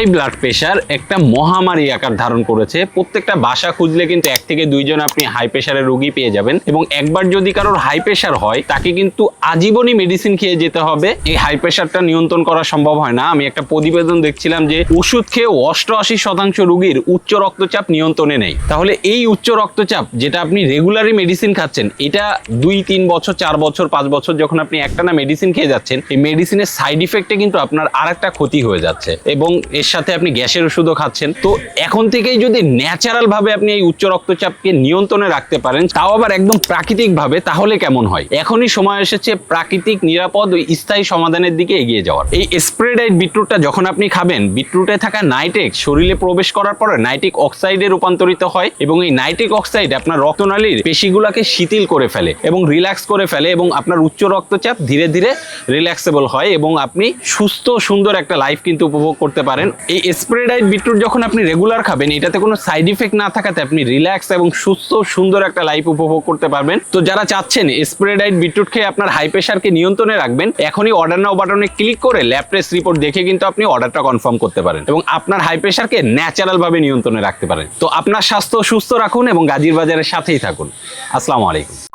High blood pressure একটা মহামারী আকার ধারণ করেছে। প্রত্যেকটা বাসা খুঁজলে কিন্তু এক থেকে দুইজন আপনি হাই প্রেশারের রোগী পেয়ে যাবেন এবং একবার যদি কারোর হাই প্রেশার হয়, তাকে কিন্তু আজীবনই মেডিসিন খেয়ে যেতে হবে। এই হাই প্রেশারটা নিয়ন্ত্রণ করা সম্ভব হয় না। আমি একটা প্রতিবেদন দেখছিলাম যে ওষুধ খেয়ে অষ্টআশি শতাংশ রোগীর উচ্চ রক্তচাপ নিয়ন্ত্রণে নেই। তাহলে এই উচ্চ রক্তচাপ যেটা আপনি রেগুলারই মেডিসিন খাচ্ছেন, এটা দুই, তিন বছর, চার বছর, পাঁচ বছর যখন আপনি একটানা মেডিসিন খেয়ে যাচ্ছেন, এই মেডিসিনের সাইড ইফেক্টে কিন্তু আপনার আর একটা ক্ষতি হয়ে যাচ্ছে। এবং এর সাথে আপনি গ্যাসের ওষুধও খাচ্ছেন। তো এখন থেকেই যদি ন্যাচারাল ভাবে আপনি এই উচ্চ রক্তচাপকে নিয়ন্ত্রণে রাখতে পারেন, তাও আবার একদম প্রাকৃতিক ভাবে তাহলে কেমন হয়? এখনই সময় এসেছে প্রাকৃতিক, নিরাপদ ও স্থায়ী সমাধানের দিকে এগিয়ে যাওয়ার। এই স্প্রেডাইট বিটরুটটা যখন আপনি খাবেন বিটরুটে থাকা নাইট্রেক শরীরে প্রবেশ করার পরে নাইট্রিক অক্সাইডে রূপান্তরিত হয় এবং এই নাইট্রিক অক্সাইড আপনার রক্তনালীর পেশিগুলোকে শিথিল করে ফেলে এবং রিল্যাক্স করে ফেলে এবং আপনার উচ্চ রক্তচাপ ধীরে ধীরে রিল্যাক্সেবল হয় এবং আপনি সুস্থ, সুন্দর একটা লাইফ কিন্তু উপভোগ করতে পারেন। এই স্প্রেডাইট বিটরুট যখন আপনি রেগুলার খাবেন, এটাতে কোনো সাইড ইফেক্ট না থাকাতে আপনি রিল্যাক্স এবং সুস্থ, সুন্দর একটা লাইফ উপভোগ করতে পারবেন। তো যারা চাচ্ছেন স্প্রেডাইট বিটরুট খেয়ে আপনার হাই প্রেশারকে নিয়ন্ত্রণে রাখবেন, এখনই অর্ডার নাও বাটনে ক্লিক করে ল্যাব টেস্ট রিপোর্ট দেখে কিন্তু আপনি অর্ডারটা কনফার্ম করতে পারেন এবং আপনার হাই প্রেশারকে ন্যাচারাল ভাবে নিয়ন্ত্রণে রাখতে পারেন। তো আপনার স্বাস্থ্য সুস্থ রাখুন এবং গাজীর বাজারের সাথেই থাকুন। আসসালামু আলাইকুম।